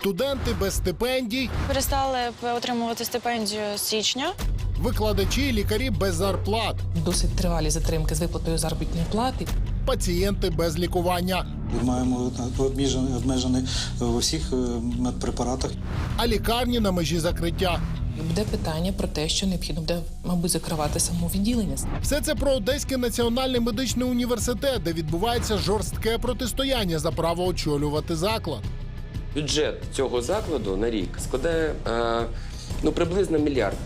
студенти без стипендій, Перестали отримувати стипендію з січня. викладачі, лікарі без зарплат, Досить тривалі затримки з виплатою заробітної плати. пацієнти без лікування. Маємо обмежений, обмежений у всіх е, медпрепаратах. А лікарні на межі закриття. Буде питання про те, що необхідно буде, мабуть, закривати само відділення. Все це про Одеський національний медичний університет, де відбувається жорстке протистояння за право очолювати заклад. Бюджет цього закладу на рік складає е, ну, приблизно мільярд.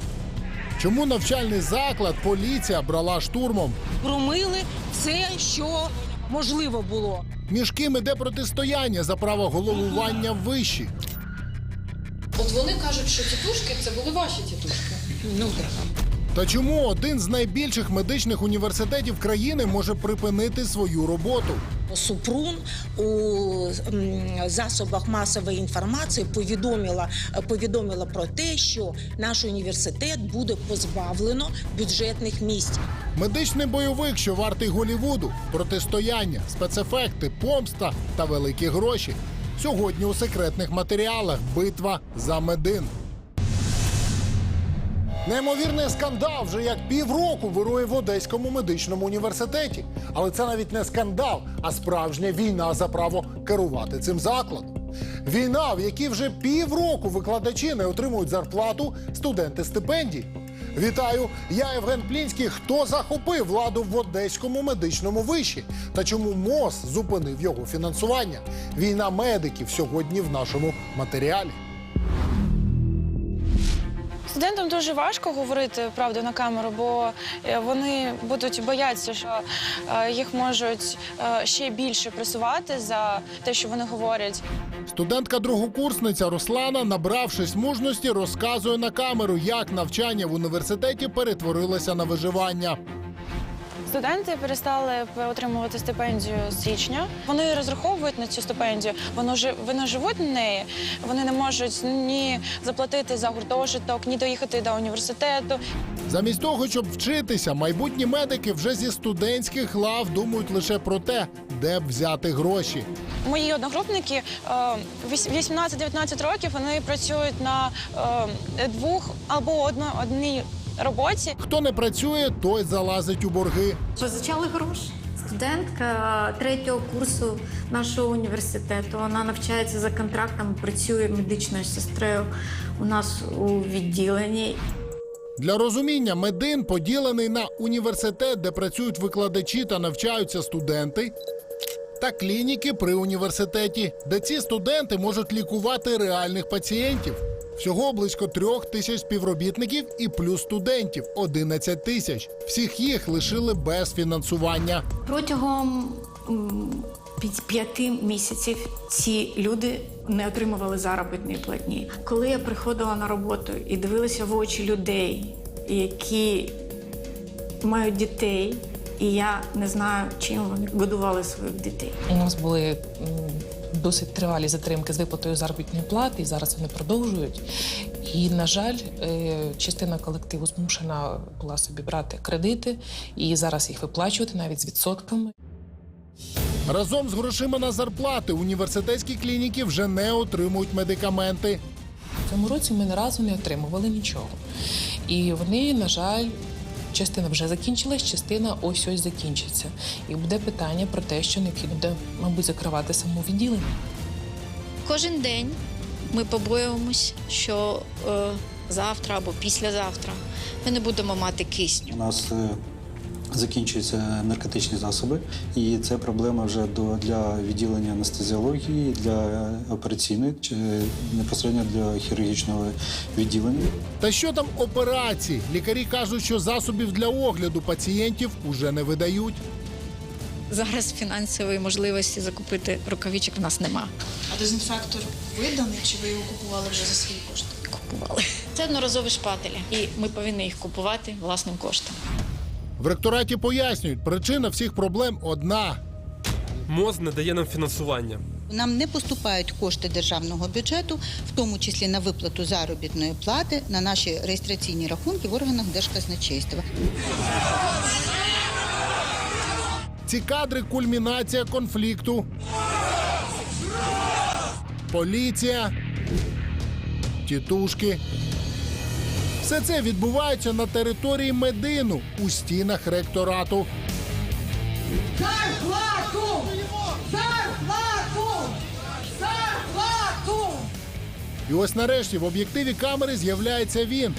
Чому навчальний заклад поліція брала штурмом? громили все, що можливо було. Між ким іде протистояння за право головування в виші. От вони кажуть, що тітушки це були ваші тітушки. Ну так. Та чому один з найбільших медичних університетів країни може припинити свою роботу? Супрун у засобах масової інформації повідомила, повідомила про те, що наш університет буде позбавлено бюджетних місць. Медичний бойовик, що вартий Голівуду, протистояння, спецефекти, помста та великі гроші. Сьогодні у секретних матеріалах битва за медин. Неймовірний скандал вже як півроку вирує в Одеському медичному університеті. Але це навіть не скандал, а справжня війна за право керувати цим закладом. Війна, в якій вже півроку викладачі не отримують зарплату, студенти стипендій. Вітаю! Я Євген Плінський. Хто захопив владу в Одеському медичному виші? Та чому МОЗ зупинив його фінансування? Війна медиків сьогодні в нашому матеріалі. Студентам дуже важко говорити правду на камеру, бо е, вони будуть боятися, що е, їх можуть е, ще більше пресувати за те, що вони говорять. Студентка другокурсниця Руслана, набравшись мужності, розказує на камеру, як навчання в університеті перетворилося на виживання. Студенти перестали отримувати стипендію з січня. Вони розраховують на цю стипендію. Вони жи- вони живуть на неї. Вони не можуть ні заплатити за гуртожиток, ні доїхати до університету. Замість того, щоб вчитися, майбутні медики вже зі студентських лав думають лише про те, де б взяти гроші. Мої одногрупники е, вісь- 18-19 років вони працюють на е, двох або одній роботі. Хто не працює, той залазить у борги. Позичали гроші. Студентка третього курсу нашого університету. Вона навчається за контрактом, працює медичною сестрою у нас у відділенні. Для розуміння медин поділений на університет, де працюють викладачі та навчаються студенти, та клініки при університеті, де ці студенти можуть лікувати реальних пацієнтів. Всього близько трьох тисяч співробітників і плюс студентів 11 тисяч. Всіх їх лишили без фінансування. Протягом п'яти місяців ці люди не отримували заробітної платні. Коли я приходила на роботу і дивилася в очі людей, які мають дітей, і я не знаю, чим вони годували своїх дітей. У нас були досить тривалі затримки з виплатою заробітної плати, і зараз вони продовжують. І, на жаль, е, частина колективу змушена була собі брати кредити і зараз їх виплачувати навіть з відсотками. Разом з грошима на зарплати університетські клініки вже не отримують медикаменти. В цьому році ми ні разу не отримували нічого. І вони, на жаль, частина вже закінчилась, частина ось ось закінчиться. І буде питання про те, що необхідно буде, мабуть, закривати само відділення. Кожен день ми побоюємось, що е, завтра або післязавтра ми не будемо мати кисню. У нас е, закінчуються наркотичні засоби, і це проблема вже до для відділення анестезіології, для операційної чи непосередньо для хірургічного відділення. Та що там операції? Лікарі кажуть, що засобів для огляду пацієнтів уже не видають. Зараз фінансової можливості закупити рукавичок в нас нема. А дезінфектор виданий, чи ви його купували вже за свої кошти? Купували. Це одноразові шпателі, і ми повинні їх купувати власним коштом. В ректораті пояснюють, причина всіх проблем одна. МОЗ не дає нам фінансування. Нам не поступають кошти державного бюджету, в тому числі на виплату заробітної плати на наші реєстраційні рахунки в органах держказначейства. Ці кадри кульмінація конфлікту. поліція, тітушки. Все це відбувається на території Медину у стінах ректорату. Зарплату! Зарплату! Зарплату! І ось нарешті в об'єктиві камери з'являється він.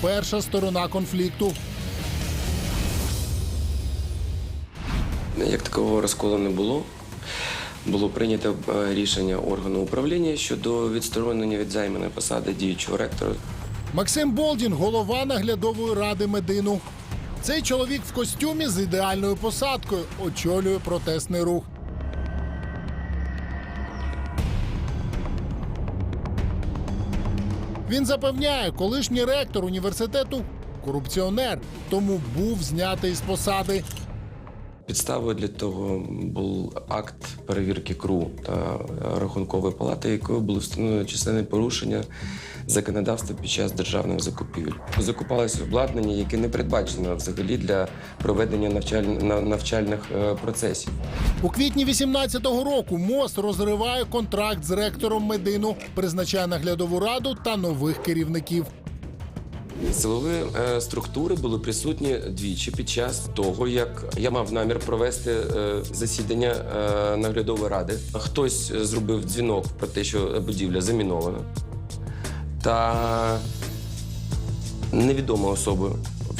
Перша сторона конфлікту. Як такого розколу не було. Було прийнято е, рішення органу управління щодо відсторонення від займаної посади діючого ректора. Максим Болдін, голова наглядової ради Медину. Цей чоловік в костюмі з ідеальною посадкою очолює протестний рух. Він запевняє, колишній ректор університету корупціонер, тому був знятий з посади. Підставою для того був акт перевірки КРУ та рахункової палати, якою були встановлені численні порушення законодавства під час державних закупівель. Закупалося обладнання, яке не передбачено взагалі для проведення навчаль- навчальних е, процесів. У квітні 18-го року МОЗ розриває контракт з ректором Медину, призначає наглядову раду та нових керівників. Силові е, структури були присутні двічі під час того, як я мав намір провести е, засідання е, наглядової ради. Хтось зробив дзвінок про те, що будівля замінована. Та невідома особа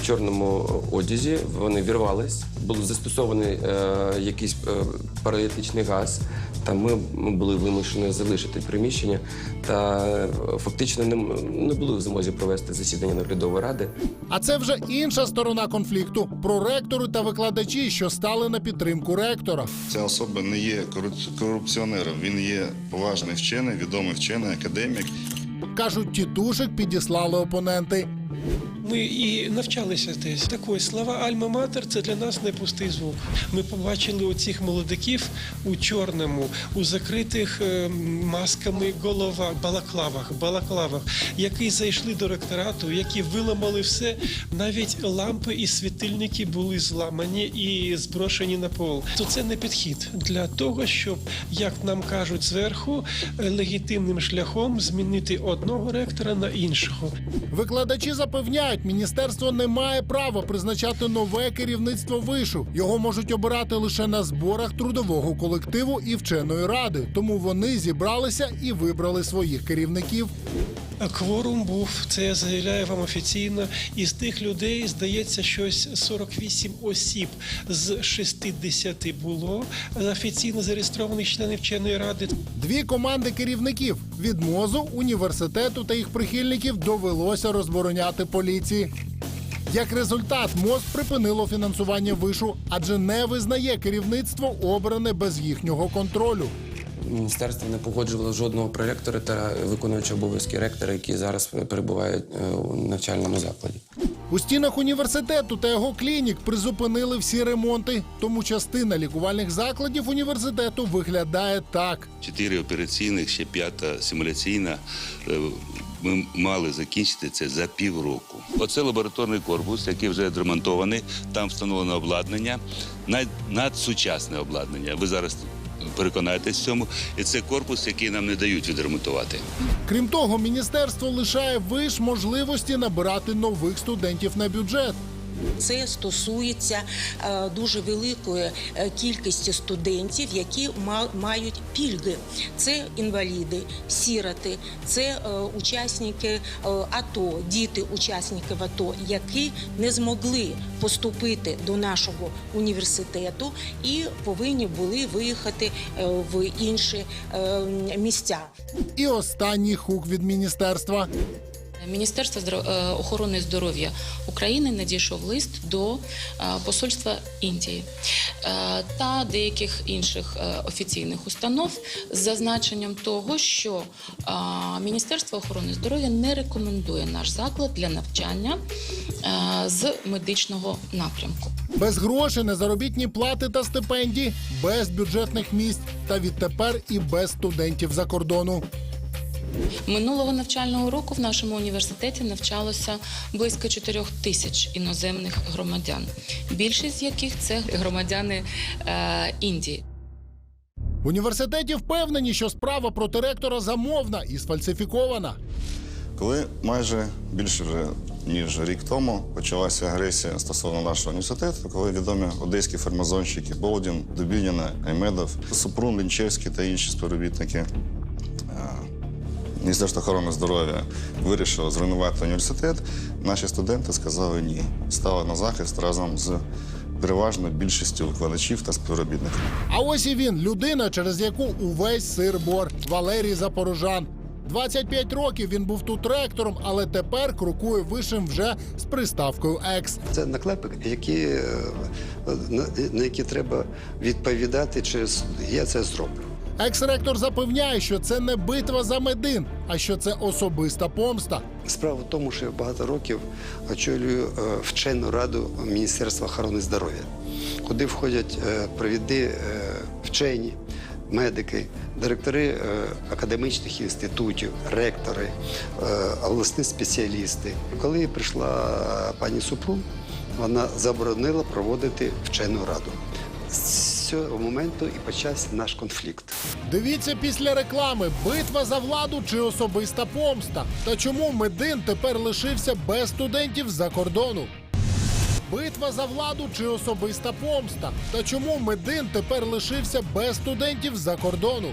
в чорному одязі вони вірвались, був застосований е, якийсь е, паралітичний газ. Та ми були вимушені залишити приміщення та е, фактично не, не були в змозі провести засідання наглядової ради. А це вже інша сторона конфлікту проректори та викладачі, що стали на підтримку ректора. Ця особа не є кору- корупціонером. Він є поважний вчений, відомий вчений, академік. Кажуть, тітушек підіслали опоненти. Ми і навчалися десь. Такої слова Альма-Матер це для нас не пустий звук. Ми побачили оцих молодиків у чорному, у закритих е, масками головах, балаклавах, балаклавах, які зайшли до ректорату, які виламали все. Навіть лампи і світильники були зламані і зброшені на пол. То це не підхід для того, щоб, як нам кажуть зверху, е, легітимним шляхом змінити одного ректора на іншого. Викладачі запевняють, міністерство не має права призначати нове керівництво вишу. Його можуть обирати лише на зборах трудового колективу і вченої ради. Тому вони зібралися і вибрали своїх керівників. Кворум був, це я заявляю вам офіційно. Із тих людей, здається, щось 48 осіб з 60 було офіційно зареєстрованих членів вченої ради. Дві команди керівників від мозу, університету та їх прихильників довелося розбороняти поліції. Як результат, МОЗ припинило фінансування вишу, адже не визнає керівництво обране без їхнього контролю. Міністерство не погоджувало жодного проректора та виконуючого обов'язки ректора, які зараз перебувають е, у навчальному закладі. У стінах університету та його клінік призупинили всі ремонти, тому частина лікувальних закладів університету виглядає так. Чотири операційних, ще п'ята симуляційна. Е, Ми мали закінчити це за півроку. Оце лабораторний корпус, який вже відремонтований. Там встановлено обладнання, над- надсучасне обладнання. Ви зараз переконаєтесь в цьому. І це корпус, який нам не дають відремонтувати. Крім того, міністерство лишає виш можливості набирати нових студентів на бюджет. Це стосується е, дуже великої е, кількості студентів, які ма- мають пільги. Це інваліди, сіроти, це е, учасники АТО, діти учасників АТО, які не змогли поступити до нашого університету і повинні були виїхати в інші місця. І останній хук від міністерства. Міністерства здоро- е, охорони здоров'я України надійшов лист до е, посольства Індії е, та деяких інших офіційних установ з зазначенням того, що Міністерство охорони здоров'я не рекомендує наш заклад для навчання з медичного напрямку. Без грошей на заробітні плати та стипендії, без бюджетних місць та відтепер і без студентів за кордону. Минулого навчального року в нашому університеті навчалося близько 4 тисяч іноземних громадян, більшість з яких це громадяни е, Індії. В університеті впевнені, що справа проти ректора замовна і сфальсифікована. Коли майже більше вже ніж рік тому почалася агресія стосовно нашого університету, коли відомі одеські фармазонщики Болдін, Дубініна, Аймедов, Супрун, Лінчевський та інші співробітники Міністерства охорони здоров'я вирішили зруйнувати університет, наші студенти сказали ні. Стали на захист разом з переважною більшістю викладачів та співробітників. А ось і він, людина, через яку увесь сир-бор Валерій Запорожан. 25 років він був тут ректором, але тепер крокує вишим вже з приставкою екс. Це наклепи, які, е, на, на які треба відповідати через. Я це зроблю. Екс-ректор запевняє, що це не битва за медин, а що це особиста помста. Справа в тому, що я багато років очолюю е, вчену раду Міністерства охорони здоров'я, куди входять е, провідні е, вчені, медики, директори академічних інститутів, ректори, обласні спеціалісти. Коли прийшла пані Супрун, вона заборонила проводити вчену раду. Цього моменту і почався наш конфлікт. Дивіться після реклами: битва за владу чи особиста помста. Та чому медин тепер лишився без студентів з-за кордону? Битва за владу чи особиста помста. Та чому медин тепер лишився без студентів з-за кордону?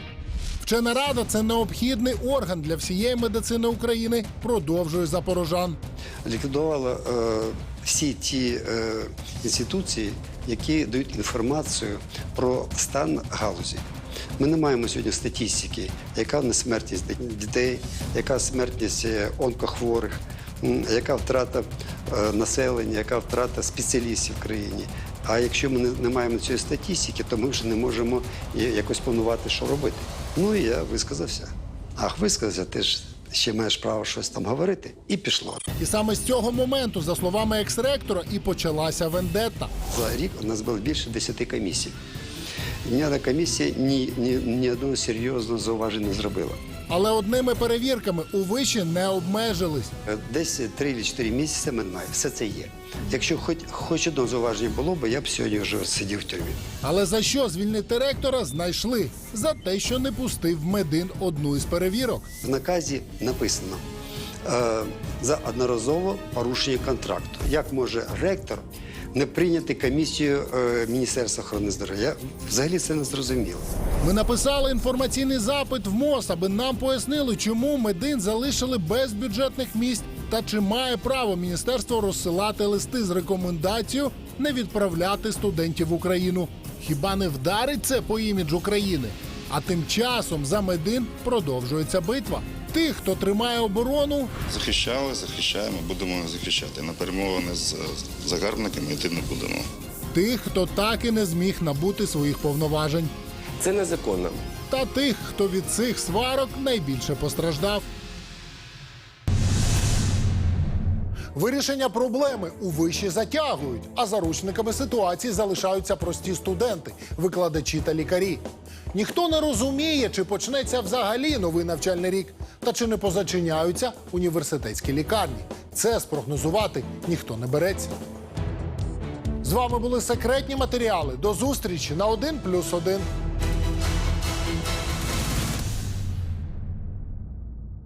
Вчена рада це необхідний орган для всієї медицини України. Продовжує запорожан. ліквідувала е, всі ті е, інституції, які дають інформацію про стан галузі. Ми не маємо сьогодні статистики, яка в нас смертність дітей, яка смертність е, онкохворих, яка втрата е, населення, яка втрата спеціалістів в країні. А якщо ми не, маємо цієї статистики, то ми вже не можемо якось планувати, що робити. Ну і я висказався. Ах, висказався, ти ж ще маєш право щось там говорити. І пішло. І саме з цього моменту, за словами екс-ректора, і почалася вендетта. За рік у нас було більше 10 комісій. Ні одна комісія ні, ні, ні одного серйозного зауваження не зробила. Але одними перевірками у виші не обмежились. Е, Десь 3 чи 4 місяці минає. Все це є. Якщо хоч, хоч одне зауваження було б, я б сьогодні вже сидів в тюрмі. Але за що звільнити ректора знайшли? За те, що не пустив медин одну із перевірок. В наказі написано е, за одноразове порушення контракту. Як може ректор не прийняти комісію е, Міністерства охорони здоров'я? Я взагалі це не зрозуміло. Ми написали інформаційний запит в МОЗ, аби нам пояснили, чому медин залишили без бюджетних місць та чи має право міністерство розсилати листи з рекомендацією не відправляти студентів в Україну. Хіба не вдарить це по іміджу країни? А тим часом за медин продовжується битва. Тих, хто тримає оборону, Захищали, захищаємо, будемо захищати. На перемовини з загарбниками йти не будемо. тих, хто так і не зміг набути своїх повноважень, Це незаконно. та тих, хто від цих сварок найбільше постраждав. Вирішення проблеми у виші затягують, а заручниками ситуації залишаються прості студенти, викладачі та лікарі. Ніхто не розуміє, чи почнеться взагалі новий навчальний рік, та чи не позачиняються університетські лікарні. Це спрогнозувати ніхто не береться. З вами були секретні матеріали. До зустрічі на 1+,1.